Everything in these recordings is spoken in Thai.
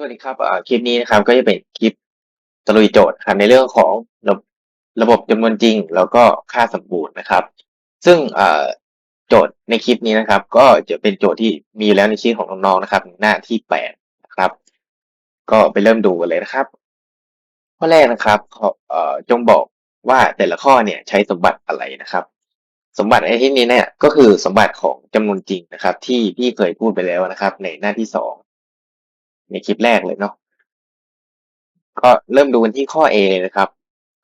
สวัสดีครับอ่าคลิปนี้นะครับก็จะเป็นคลิปตะลุยโจทย์ครับในเรื่องของระบบระบบจำนวนจริง แล้วก็ค่าสมบูรณ์นะครับ ซึ่งอ่าโจทย์ในคลิปนี้นะครับ ก็จะเป็นโจทย์ที่มีอยู่แล้วในชีตของน้องๆนะครับ หน้าที่แปดนะครับ ก็ไปเริ่มดูกันเลยนะครับ ข้อแรกนะครับเอ่อจงบอกว่าแต่ละข้อเนี่ยใช้สมบัติอะไรนะครับ สมบัติในที่นี้เนี่ยก็คือสมบัติของจำนวนจริงนะครับ ที่พี่เคยพูดไปแล้วนะครับ ในหน้าที่สอง ในคลิปแรกเลยเนาะก็เริ่มดูกันที่ข้อ A เลยนะครับ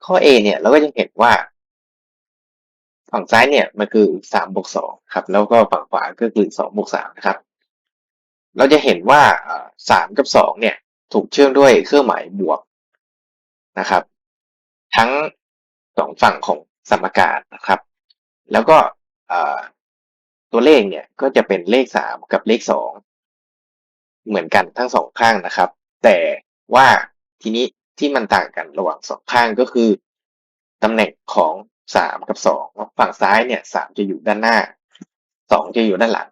ข้อ A เนี่ยเราก็จะเห็นว่า ฝั่งซ้ายเนี่ยมันคือสามบวกสองครับ แล้วก็ฝั่งขวาก็คือสองบวกสามนะครับ เราจะเห็นว่าสามกับสองเนี่ย ถูกเชื่อมด้วยเครื่องหมายบวกนะครับ ทั้งสองฝั่งของสมการนะครับ แล้วก็ตัวเลขเนี่ยก็จะเป็นเลขสามกับเลขสอง เหมือนกันทั้งสองข้างนะครับ แต่ว่าทีนี้ที่มันต่างกันระหว่างสองข้างก็คือตำแหน่งของสามกับสองฝั่งซ้ายเนี่ยสามจะอยู่ด้านหน้าสองจะอยู่ด้านหลัง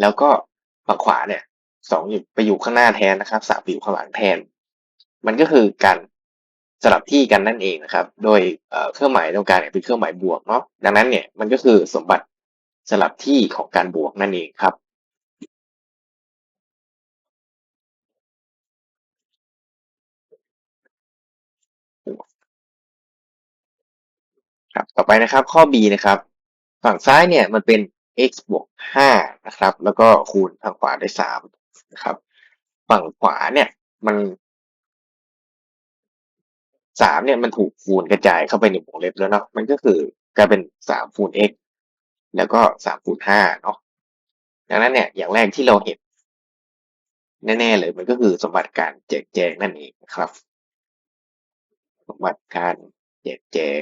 แล้วก็ฝั่งขวาเนี่ยสองอยู่ไปอยู่ข้างหน้าแทนนะครับสามไปอยู่ข้างหลังแทน มันก็คือการสลับที่กันนั่นเองนะครับ โดยเครื่องหมายตรงกลางเนี่ยเป็นเครื่องหมายบวกเนาะดังนั้นเนี่ยมันก็คือสมบัติสลับที่ของการบวกนั่นเองครับ ครับต่อไปนะครับข้อ b นะครับ ฝั่งซ้ายเนี่ยมันเป็น x บวกห้านะครับ แล้วก็คูณทางขวาด้วยสามนะครับ ฝั่งขวาเนี่ยมันสามเนี่ยมันถูกคูณกระจายเข้าไปในวงเล็บแล้วเนาะมันก็คือกลายเป็นสามคูณ x แล้วก็สามคูณห้าเนาะดังนั้นเนี่ยอย่างแรกที่เราเห็นแน่ๆเลยมันก็คือสมบัติการแจกแจงนั่นเองนะครับ สมบัติการแจกแจง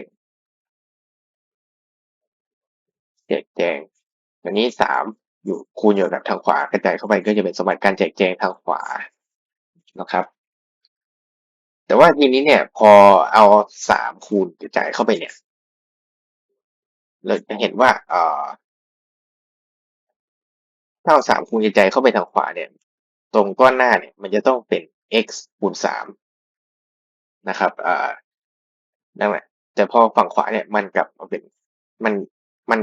จกแจง อันนี้สามอยู่คูณอยู่กับทางขวากระจายเข้าไปก็จะเป็นสมบัติการแจกแจงทางขวานะครับ แต่ว่าทีนี้เนี่ยพอเอาสามคูณกระจายเข้าไปเนี่ยเราจะเห็นว่าเอ่อถ้าเอาสามคูณกระจายเข้าไปทางขวาเนี่ย ตรงก้อนหน้าเนี่ย มันจะต้องเป็น x คูณสามนะครับเอ่านั่นแหละแต่พอฝั่งขวาเนี่ยมันกลับมาเป็นมันมัน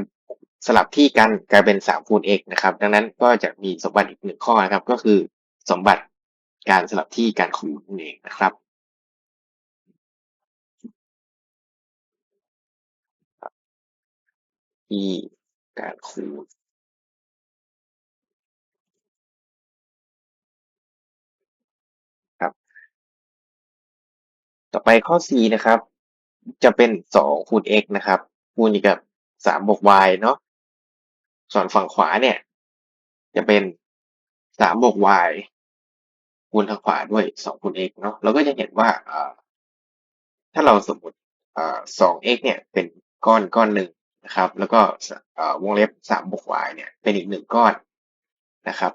สลับที่กันกลายเป็นสามคูณ x นะครับ ดังนั้นก็จะมีสมบัติอีกหนึ่งข้อนะครับ ก็คือสมบัติการสลับที่การคูณนั่นเองนะครับที่การคูณครับ ต่อไปข้อ c นะครับ จะเป็นสองคูณ x นะครับ คูณกับสามบวก y เนาะ ส่วนฝั่งขวาเนี่ย จะเป็นสามบวก y คูณทางขวาด้วยสองคูณ x เนาะเราก็จะเห็นว่าถ้าเราสมมติสอง x เนี่ยเป็นก้อนก้อนหนึ่งนะครับ แล้วก็วงเล็บสามบวก y เนี่ยเป็นอีกหนึ่งก้อนนะครับ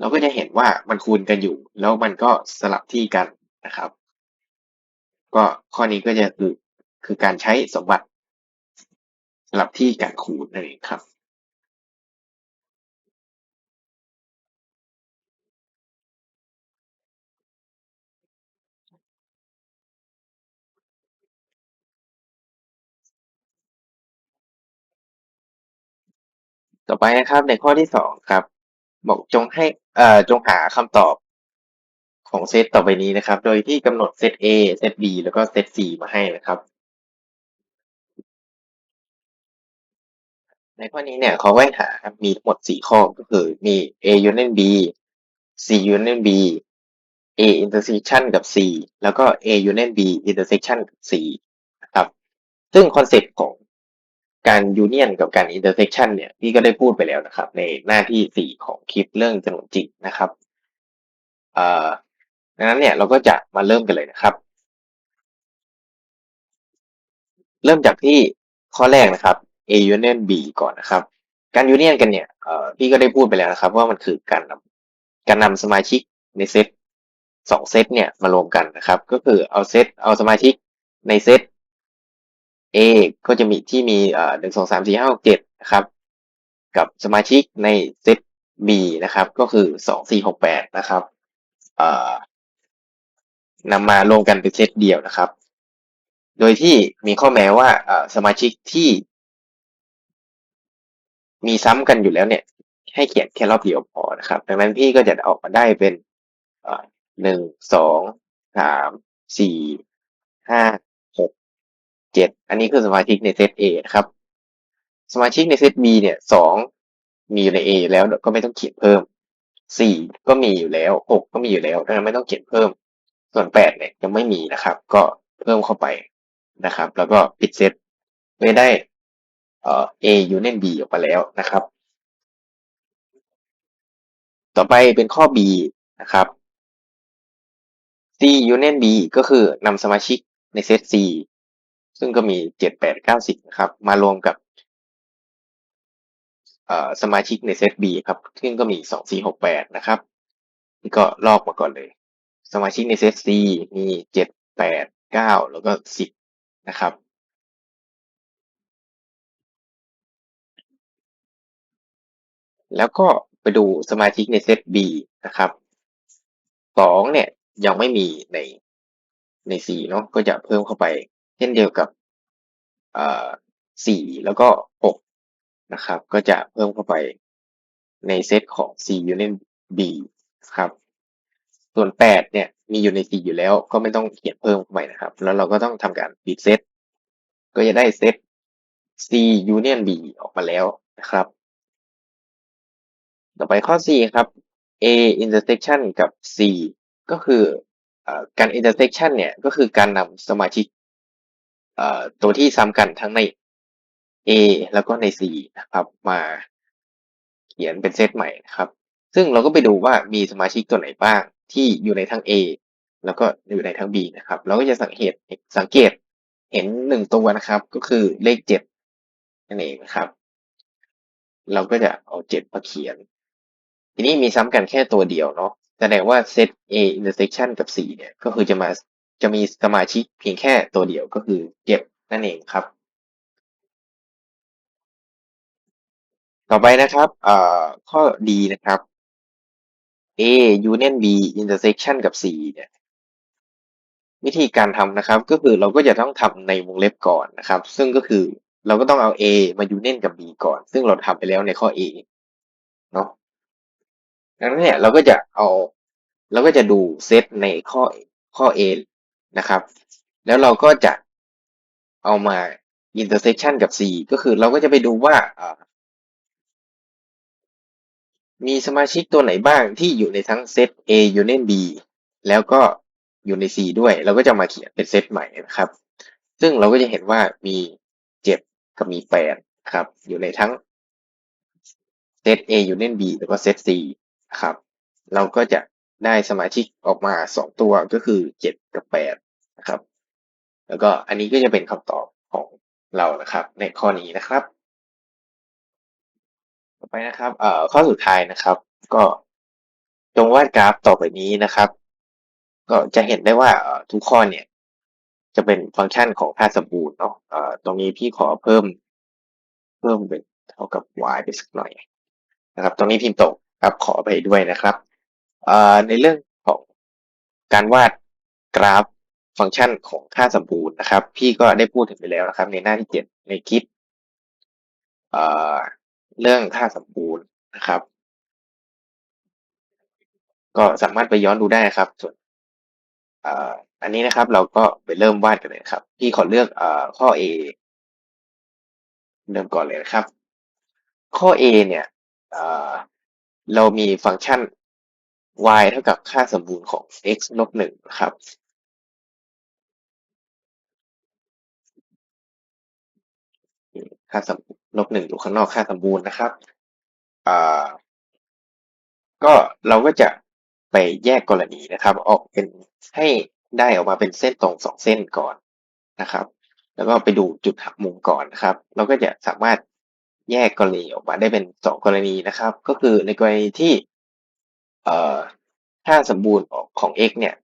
เราก็จะเห็นว่ามันคูณกันอยู่ แล้วมันก็สลับที่กันนะครับ ก็ข้อนี้ก็จะคือคือการใช้สมบัติสลับที่การคูณนั่นเองครับ ต่อไปนะครับในข้อที่สองครับ บอกจงให้เอ่อจงหาคำตอบของเซตต่อไปนี้นะครับ โดยที่กำหนดเซต A เซต B แล้วก็เซต C มาให้นะครับ ในข้อนี้เนี่ยเขาไว้หามีทั้งหมดสี่ข้อก็คือมี A union B C union B A intersection กับ C แล้วก็ A union B intersection กับ C นะครับ ซึ่งคอนเซ็ปต์ของ การยูเนียนกับการ intersection เนี่ยพี่ก็ได้พูดไปแล้วนะครับ ในหน้าที่สี่ของคลิปเรื่องจำนวนจริงนะครับเอ่อดังนั้นเนี่ยเราก็จะมาเริ่มกันเลยนะครับ เริ่มจากที่ข้อแรกนะครับ A union B ก่อนนะครับ การยูเนียนกันเนี่ยพี่ก็ได้พูดไปแล้วนะครับ ว่ามันคือการนำการนำสมาชิกในเซตสองเซตเนี่ยมารวมกันนะครับ ก็คือเอาเซตเอาสมาชิกในเซต A ก็จะมีที่มีหนึ่งสองสามสี่ห้าหกเจ็ดนะครับ กับสมาชิกในเซต B นะครับ ก็คือสองสี่หกแปดนะครับนำมารวมกันเป็นเซตเดียวนะครับ โดยที่มีข้อแม้ว่าเอ่อสมาชิกที่ มีซ้ำกันอยู่แล้วเนี่ย ให้เขียนแค่รอบเดียวพอนะครับดังนั้นพี่ก็จะออกมาได้เป็นเอ่อหนึ่งสองสามสี่ห้า เจ็ดอันนี้คือสมาชิกในเซต A นะครับ สมาชิกในเซต B เนี่ยสองมีอยู่ใน A อยู่แล้วก็ไม่ต้องเขียนเพิ่มสี่ก็มีอยู่แล้วหกก็มีอยู่แล้วดังนั้นไม่ต้องเขียนเพิ่ม ส่วนแปดเนี่ยยังไม่มีนะครับ ก็เพิ่มเข้าไปนะครับ แล้วก็ปิดเซตไม่ได้เอ่อ A union B ออกมาแล้วนะครับ ต่อไปเป็นข้อ B นะครับ C union B ก็คือนำสมาชิกในเซต C ซึ่งก็มีเจ็ดแปดเก้าสิบนะครับ มารวมกับสมาชิกในเซต B ครับ ซึ่งก็มีสองสี่หกแปดนะครับ นี่ก็ลอกมาก่อนเลย สมาชิกในเซต C มีเจ็ดแปดเก้าแล้วก็สิบนะครับแล้วก็ไปดูสมาชิกในเซต B นะครับสองเนี่ยยังไม่มีในในสี่เนาะก็จะเพิ่มเข้าไป ช่นเดียวกับสี่แล้วก็หกนะครับ ก็จะเพิ่มเข้าไปในเซตของ C union B ครับ ส่วนแปดเนี่ยมีอยู่ใน C อยู่แล้วก็ไม่ต้องเขียนเพิ่มเข้าไปนะครับ แล้วเราก็ต้องทำการปิดเซตก็จะได้เซต C union B ออกมาแล้วนะครับ ต่อไปข้อ C ครับ A intersection กับ C ก็คือการ intersection เนี่ย ก็คือการนำสมาชิก ตัวที่ซ้ำกันทั้งใน A แล้วก็ใน C นะครับ มาเขียนเป็นเซตใหม่นะครับ ซึ่งเราก็ไปดูว่ามีสมาชิกตัวไหนบ้างที่อยู่ในทั้ง A แล้วก็อยู่ในทั้ง B นะครับ เราก็จะสังเกตสังเกตเห็นหนึ่งตัวนะครับ ก็คือเลขเจ็ดนั่นเองนะครับ เราก็จะเอาเจ็ดมาเขียน ทีนี้มีซ้ำกันแค่ตัวเดียวเนาะแสดงว่าเซต A intersection กับ C เนี่ยก็คือจะมา จะมีสมาชิกเพียงแค่ตัวเดียวก็คือเจ็ดนั่นเองครับ ต่อไปนะครับข้อดีนะครับ A union B intersection กับ C เนี่ยวิธีการทำนะครับ ก็คือเราก็จะต้องทำในวงเล็บก่อนนะครับ ซึ่งก็คือเราก็ต้องเอา A มา union กับ B ก่อน ซึ่งเราทำไปแล้วในข้อ A เนาะดังนั้นเนี่ยเราก็จะเอาเราก็จะดูเซตในข้อข้อ A นะครับ แล้วเราก็จะเอามา intersection กับ C ก็คือเราก็จะไปดูว่า มีสมาชิกตัวไหนบ้างที่อยู่ในทั้งเซต A union B แล้วก็อยู่ใน C ด้วย เราก็จะมาเขียนเป็นเซตใหม่นะครับ ซึ่งเราก็จะเห็นว่ามีเจ็ดกับมีแปดครับ อยู่ในทั้งเซต A union B แล้วก็เซต C ครับ เราก็จะ ได้สมาชิกออกมาสองตัวก็คือเจ็ดกับแปดนะครับ แล้วก็อันนี้ก็จะเป็นคำตอบของเรานะครับ ในข้อนี้นะครับ ต่อไปนะครับเอ่อข้อสุดท้ายนะครับ ก็จงวาดกราฟต่อไปนี้นะครับ ก็จะเห็นได้ว่าทุกข้อเนี่ย จะเป็นฟังก์ชันของค่าสมบูรณ์เนาะตรงนี้พี่ขอเพิ่ม เพิ่มเป็นเท่ากับ y ไปสักหน่อยนะครับ ตรงนี้พิมพ์ตกครับขอไปด้วยนะครับ อ่อในเรื่องของการวาดกราฟฟังก์ชันของค่าสมบูรณ์นะครับ พี่ก็ได้พูดถึงไปแล้วนะครับ ในหน้าที่เจ็ดในคลิปเรื่องค่าสมบูรณ์นะครับ ก็สามารถไปย้อนดูได้นะครับส่วนอันนี้นะครับเราก็ไปเริ่มวาดกันเลยครับ พี่ขอเลือกอข้อ A เริ่มก่อนเลยนะครับ ข้อ A เนี่ยเรามีฟังก์ชัน y เท่ากับค่าสมบูรณ์ของ x ลบหนึ่งครับค่าสมลบหนึ่งอยู่ข้างนอกค่าสมบูรณ์นะครับก็เราก็จะไปแยกกรณีนะครับ ออกเป็นให้ได้ออกมาเป็นเส้นตรงสองเส้นก่อนนะครับ แล้วก็ไปดูจุดหักมุมก่อนนะครับ เราก็จะสามารถแยกกรณีออกมาได้เป็นสองกรณีนะครับ ก็คือในกรณีที่ เอ่อ ค่าสมบูรณ์ของ x เนี่ย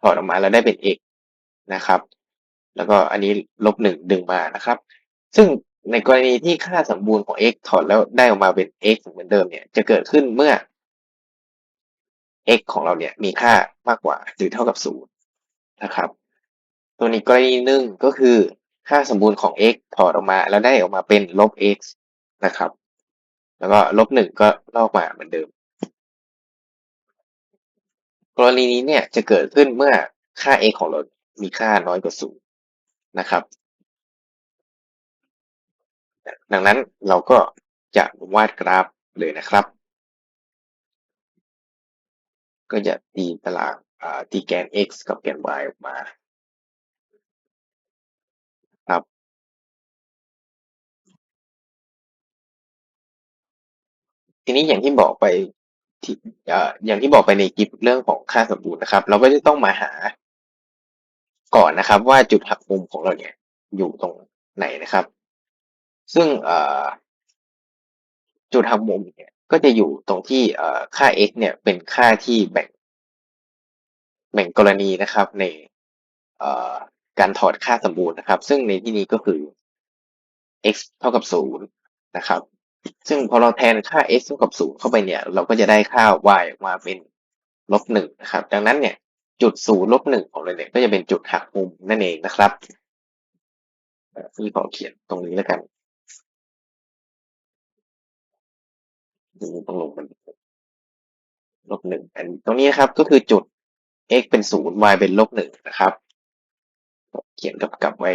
ถอดออกมาแล้วได้เป็น x นะครับ แล้วก็อันนี้ลบหนึ่งดึงมานะครับ ซึ่งในกรณีที่ค่าสมบูรณ์ของ x ถอดแล้วได้ออกมาเป็น x เหมือนเดิมเนี่ย จะเกิดขึ้นเมื่อ x ของเราเนี่ยมีค่ามากกว่าหรือเท่ากับศูนย์นะครับ ตัวนี้กรณีหนึ่งก็คือค่าสมบูรณ์ของ x ถอดออกมาแล้วได้ออกมาเป็นลบ x นะครับ แล้วก็ลบหนึ่งก็ลอกมาเหมือนเดิม กรณีนี้เนี่ยจะเกิดขึ้นเมื่อค่า x ของเรา มีค่าน้อยกว่าศูนย์นะครับ ดังนั้นเราก็จะวาดกราฟเลยนะครับ ก็จะตีตารางตีแกน x กับแกน y ออกมาครับ ทีนี้อย่างที่บอกไป ที่อย่างที่บอกไปในคลิปเรื่องของค่าสมบูรณ์นะครับ เราก็จะต้องมาหาก่อนนะครับ ว่าจุดหักมุมของเราเนี่ย อยู่ตรงไหนนะครับ ซึ่งจุดหักมุมเนี่ย ก็จะอยู่ตรงที่ค่า x เนี่ยเป็นค่าที่แบ่ง แบ่งกรณีนะครับ ในการถอดค่าสมบูรณ์นะครับ ซึ่งในที่นี้ก็คือ x เท่ากับศูนย์นะครับ ซึ่งพอเราแทนค่า x เท่ากับศูนย์เข้าไปเนี่ย เราก็จะได้ค่า y ออกมาเป็นลบหนึ่งนะครับ ดังนั้นเนี่ยจุดศูนย์ลบหนึ่งของเราเนี่ยก็จะเป็นจุดหักมุมนั่นเองนะครับนี่ขอเขียนตรงนี้แล้วกันต้องลงมันลบหนึ่งอันตรงนี้ครับก็คือจุด x เป็นศูนย์ y เป็นลบหนึ่งนะครับ เขียนกับกับไว้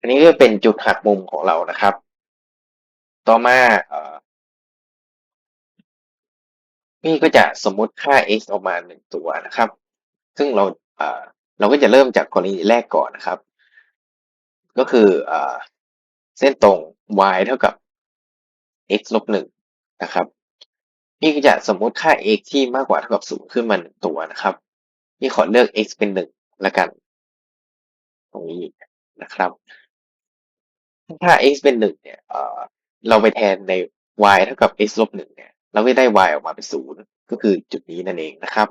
อันนี้ก็เป็นจุดหักมุมของเรานะครับ ต่อมานี่ก็จะสมมุติค่า x ออกมาหนึ่งตัวนะครับ ซึ่งเราเราก็จะเริ่มจากกรณีแรกก่อนนะครับ ก็คือเส้นตรง y เท่ากับ x ลบหนึ่งนะครับ นี่ก็จะสมมุติค่า x ที่มากกว่าเท่ากับศูนย์ขึ้นมาหนึ่งตัวนะครับ นี่ขอเลือก x เป็นหนึ่งละกัน ตรงนี้นะครับ ถ้า x เป็นหนึ่งเนี่ย เราไปแทนใน y เท่ากับ x ลบหนึ่งเนี่ย เราก็ได้ y ออกมาเป็นศูนย์ก็คือจุดนี้นั่นเองนะครับ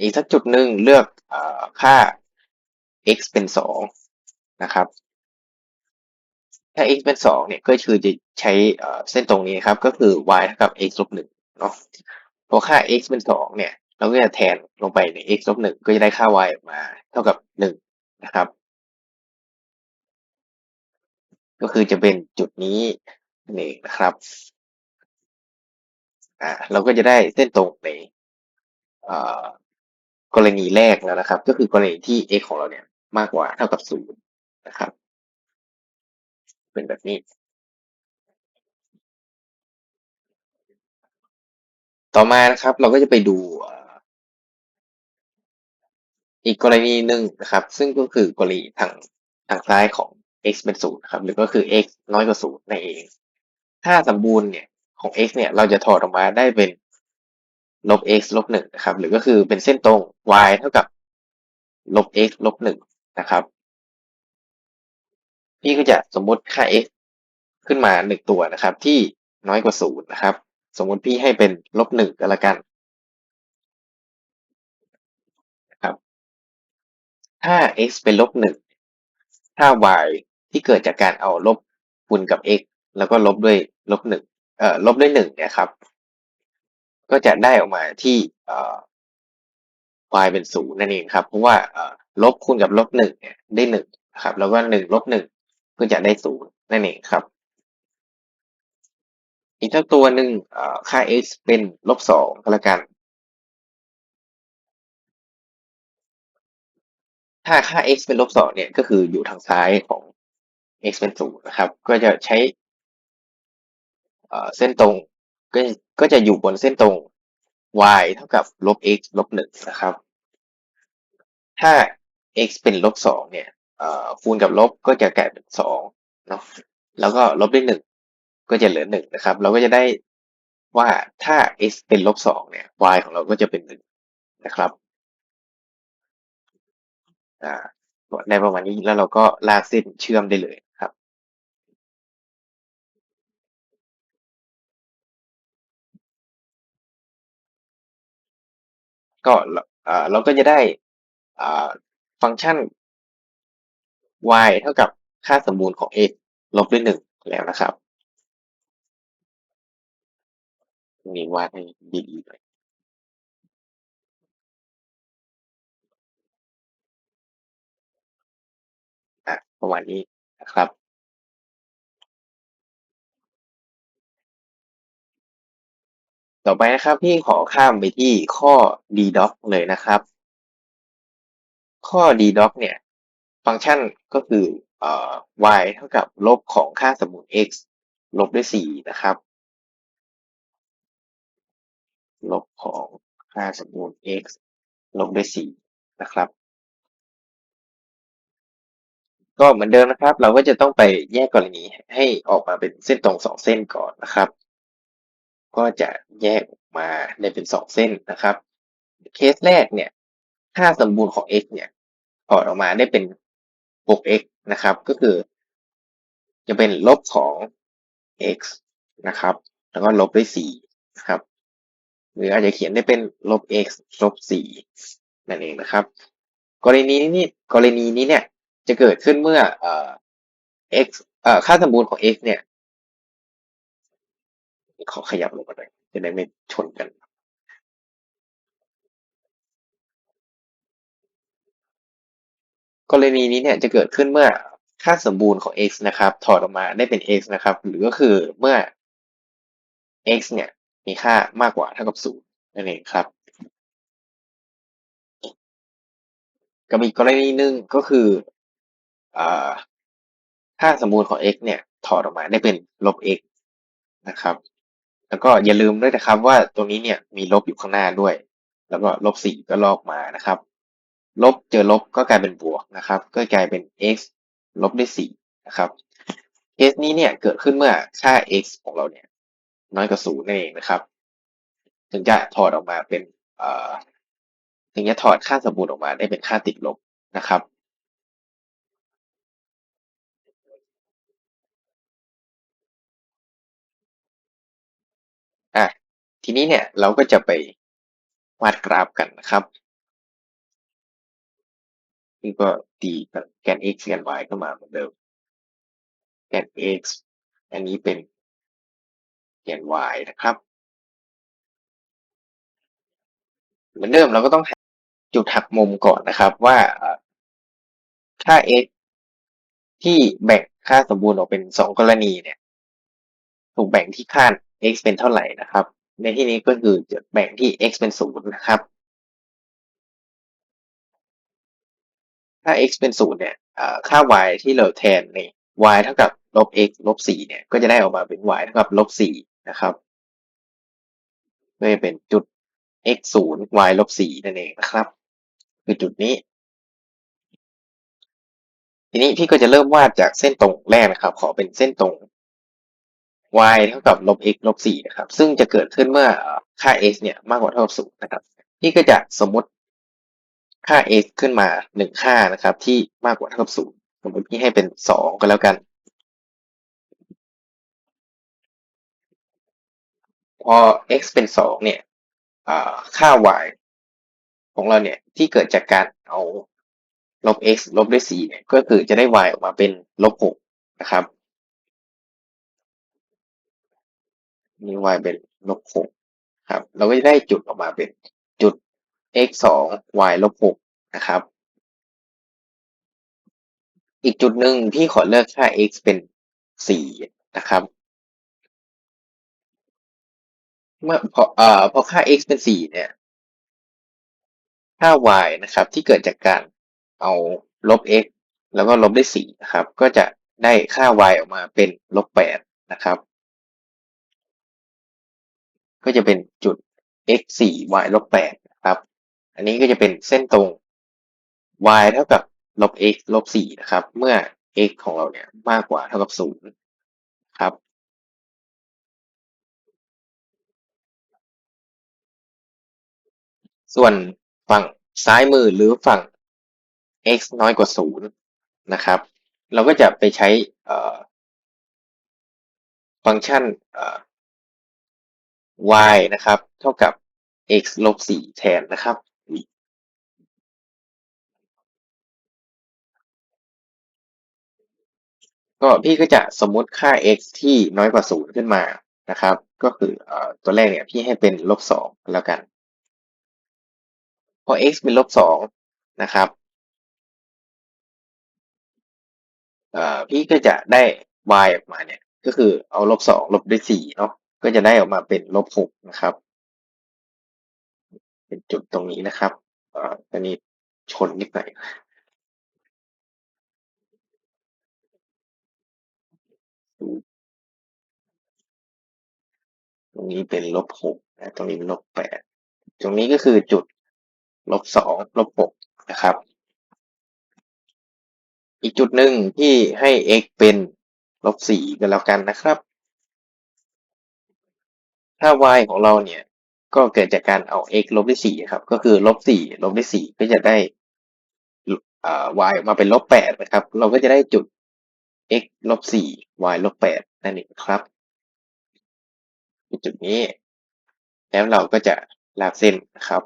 อีกสักจุดหนึ่งเลือกอค่า x เป็นสองนะครับ ถ้า x เป็นสองเนี่ยก็คือจะใช้เส้นตรงนี้ครับ ก็คือ y เท่ากับ x ลบหนึ่งเนาะพอค่า x เป็นสองเนี่ย เราก็จะแทนลงไปใน x ลบหนึ่งก็จะได้ค่า y ออกมา เท่ากับหนึ่งนะครับ ก็คือจะเป็นจุดนี้นั่นเองนะครับอ่าเราก็จะได้เส้นตรงในกรณีแรกแล้วนะครับ ก็คือกรณีที่ x ของเราเนี่ยมากกว่าเท่ากับศูนย์นะครับ เป็นแบบนี้ ต่อมานะครับ เราก็จะไปดูอีกกรณีหนึ่งนะครับ ซึ่งก็คือกรณีทางทางซ้ายของ x เป็นศูนย์ครับหรือก็คือ x น้อยกว่าศูนย์นั่นเอง ถ้าสมบูรณ์เนี่ยของ x เนี่ยเราจะถอดออกมาได้เป็นลบ x ลบหนึ่งนะครับ หรือก็คือเป็นเส้นตรง y เท่ากับลบ x ลบหนึ่งนะครับ พี่ก็จะสมมุติค่า x ขึ้นมาหนึ่งตัวนะครับ ที่น้อยกว่าศูนย์นะครับ สมมติพี่ให้เป็นลบหนึ่งก็แล้วกันนะครับ ถ้า x เป็นลบหนึ่งถ้า y ที่เกิดจากการเอาลบคูณกับ x แล้วก็ลบด้วยลบหนึ่งเอ่อลบด้วยหนึ่งเนี่ยครับ ก็จะได้ออกมาที่เอ่อ y เป็นศูนย์นั่นเองครับ เพราะว่าเอ่อลบคูณกับลบหนึ่งเนี่ยได้หนึ่งครับ แล้วก็หนึ่งลบหนึ่งก็จะได้ศูนย์นั่นเองครับ อีกทั้งตัวหนึ่งค่า x เป็นลบสองก็แล้วกัน ถ้าค่า x เป็นลบสองเนี่ยก็คืออยู่ทางซ้ายของ x เป็นศูนย์นะครับ ก็จะใช้เส้นตรงก็ก็จะอยู่บนเส้นตรง y เท่ากับลบ x ลบหนึ่งนะครับ ถ้า x เป็นลบสองเนี่ยคูณกับลบก็จะกลายเป็นสองเนาะแล้วก็ลบด้วยหนึ่งก็จะเหลือหนึ่งนะครับ เราก็จะได้ว่าถ้า x เป็นลบสองเนี่ย y ของเราก็จะเป็นหนึ่งนะครับอ่าในประมาณนี้แล้วเราก็ลากเส้นเชื่อมได้เลย ครับก็เราก็จะได้ฟังก์ชัน y เท่ากับค่าสมบูรณ์ของ x ลบด้วยหนึ่งแล้วนะครับมีวาดให้ดีๆหน่อยอะประมาณนี้นะครับ ต่อไปนะครับพี่ขอข้ามไปที่ข้อ ddoc เลยนะครับ ข้อ ddoc เนี่ย ฟังก์ชันก็คือเอ่อ y เท่ากับลบของค่าสมมุติ x ลบด้วย 4 นะครับ ลบของค่าสมมุติ x ลบด้วย 4 นะครับ ก็เหมือนเดิมนะครับ เราก็จะต้องไปแยกกรณีให้ออกมาเป็นเส้นตรงสองเส้นก่อนนะครับ ก็จะแยกออกมาได้เป็นสองเส้นนะครับ เคสแรกเนี่ยค่าสมบูรณ์ของ x เนี่ยถอดออกมาได้เป็น 6x นะครับ ก็คือ จะเป็นลบของ x นะครับ แล้วก็ลบด้วย4นะครับ หรืออาจจะเขียนได้เป็นลบ x ลบ4นั่นเองนะครับ กรณีนี้กรณีนี้เนี่ยจะเกิดขึ้นเมื่ออ x อค่าสมบูรณ์ของ x เนี่ย ขอขยับลงมาหน่อยจะได้ไม่ชนกันกรณีนี้เนี่ยจะเกิดขึ้นเมื่อค่าสมบูรณ์ของ x นะครับ ถอดออกมาได้เป็น x นะครับ หรือก็คือเมื่อ x เนี่ยมีค่ามากกว่าเท่ากับศูนย์นั่นเองครับกับอีกกรณีหนึ่งก็คือค่าสมบูรณ์ของ x เนี่ยถอดออกมาได้เป็นลบ x นะครับ แล้วก็อย่าลืมด้วยนะครับว่าตรงนี้เนี่ยมีลบอยู่ข้างหน้าด้วย แล้วก็ลบสี่ก็ลอกมานะครับ ลบเจอลบก็กลายเป็นบวกนะครับ ก็กลายเป็น x ลบด้วยสี่นะครับเคสนี้เนี่ยเกิดขึ้นเมื่อค่า x ของเราเนี่ย น้อยกว่าศูนย์นั่นเองนะครับ ถึงจะถอดออกมาเป็นเอ่อถึงจะถอดค่าสมบูรณ์ออกมาได้เป็นค่าติดลบนะครับ ทีนี้เนี่ยเราก็จะไปวาดกราฟกันนะครับนี่ก็ตีแกน x แกน y เข้ามาเหมือนเดิมแกน x อันนี้เป็นแกน y นะครับ เหมือนเดิมเราก็ต้องหาจุดหักมุมก่อนนะครับว่าค่า x ที่แบ่งค่าสมบูรณ์ออกเป็นสองกรณีเนี่ย ถูกแบ่งที่ค่า x เป็นเท่าไหร่นะครับ ในที่นี้ก็คือจะแบ่งที่ x เป็นศูนย์นะครับ ถ้า x เป็นศูนย์เนี่ยค่า y ที่เราแทนใน y เท่ากับลบ x ลบสี่เนี่ย ก็จะได้ออกมาเป็น y เท่ากับลบสี่นะครับก็จะเป็นจุด x ศูนย์ y ลบสี่นั่นเองนะครับ คือจุดนี้ ทีนี้พี่ก็จะเริ่มวาดจากเส้นตรงแรกนะครับ ขอเป็นเส้นตรง y เท่ากับลบ x ลบสี่นะครับ ซึ่งจะเกิดขึ้นเมื่อค่า x เนี่ยมากกว่าเท่ากับศูนย์นะครับพี่ก็จะสมมติค่า x ขึ้นมาหนึ่งค่านะครับ ที่มากกว่าเท่ากับศูนย์สมมติพี่ให้เป็นสองก็แล้วกัน พอ x เป็นสองเนี่ยค่า y ของเราเนี่ยที่เกิดจากการเอาลบ x ลบด้วย4เนี่ยก็คือจะได้ y ออกมาเป็นลบ6นะครับ นี่ y เป็นลบ6ครับ เราก็จะได้จุดออกมาเป็นจุด x 2 y ลบ6นะครับ อีกจุดหนึ่งพี่ขอเลือกค่า x เป็น4นะครับ เมื่อพอเอ่อพอค่า x เป็น4เนี่ย ค่า y นะครับ ที่เกิดจากการเอาลบ x แล้วก็ลบด้วย4นะครับ ก็จะได้ค่า y ออกมาเป็นลบ8นะครับ ก็จะเป็นจุด x 4 y ลบ8นะครับ อันนี้ก็จะเป็นเส้นตรง y เท่ากับลบ x ลบ4นะครับ เมื่อ x ของเราเนี่ยมากกว่าเท่ากับ0ครับ ส่วนฝั่งซ้ายมือหรือฝั่ง x น้อยกว่า0นะครับ เราก็จะไปใช้ฟังก์ชัน y นะครับ เท่ากับ x ลบ4แทนนะครับ ก็พี่ก็จะสมมติค่า x ที่น้อยกว่า 0 ขึ้นมานะครับ ก็คืออตัวแรกเนี่ยพี่ให้เป็นลบสองแล้วกัน พอ x เป็นลบสองนะครับพี่ก็จะได้ y ออกมาเนี่ย ก็คือเอาลบสองลบด้วยสี่เนาะ ก็จะได้ออกมาเป็นลบหกนะครับ เป็นจุดตรงนี้นะครับอ่ออันนี้ชนนิดหน่อยตรงนี้เป็นลบหกนะตรงนี้เป็นลบแปดตรงนี้ก็คือจุดลบสองลบหกนะครับ อีกจุดหนึ่งที่ให้ x เป็นลบสี่ก็แล้วกันนะครับ ถ้า y ของเราเนี่ย ก็เกิดจากการเอา x ลบด้วยสี่ครับ ก็คือลบสี่ลบด้วยสี่ก็จะได้อ่า y มาเป็นลบแปดนะครับ เราก็จะได้จุด x ลบสี่ y ลบแปดนั่นเองครับจุดนี้ แล้วเราก็จะลากเส้นนะครับ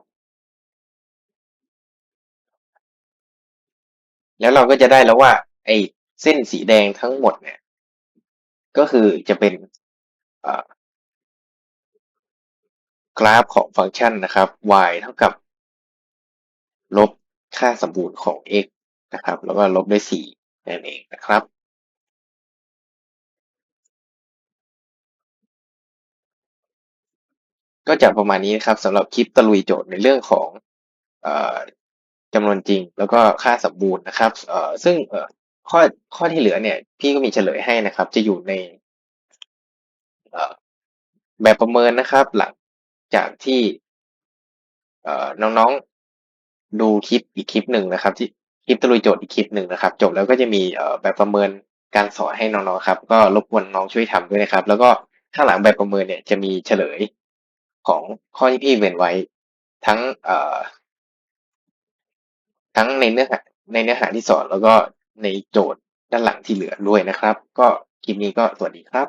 แล้วเราก็จะได้แล้วว่า ไอ้เส้นสีแดงทั้งหมดเนี่ย ก็คือจะเป็น กราฟของฟังก์ชันนะครับ y เท่ากับ ลบค่าสมบูรณ์ของ x นะครับ แล้วก็ลบด้วย4นั่นเองนะครับ ก็จะประมาณนี้นะครับสำหรับคลิปตะลุยโจทย์ในเรื่องของอจำนวนจริง แล้วก็ค่าสมบูรณ์นะครับซึ่งข้อข้อที่เหลือเนี่ย พี่ก็มีเฉลยให้นะครับ จะอยู่ในแบบประเมินนะครับ หลัง จากที่น้องๆดูคลิปอีกคลิปหนึ่งนะครับ ที่คลิปตะลุยโจทย์อีกคลิปหนึ่งนะครับ จบแล้วก็จะมีแบบประเมินการสอนให้น้องๆครับ ก็รบกวนน้องช่วยทำด้วยนะครับ แล้วก็ข้างหลังแบบประเมินเนี่ยจะมีเฉลยของข้อที่พี่เว้นไว้ทั้งทั้งในเนื้อหาในเนื้อหาที่สอนแล้วก็ในโจทย์ด้านหลังที่เหลือด้วยนะครับ ก็คลิปนี้ก็สวัสดีครับ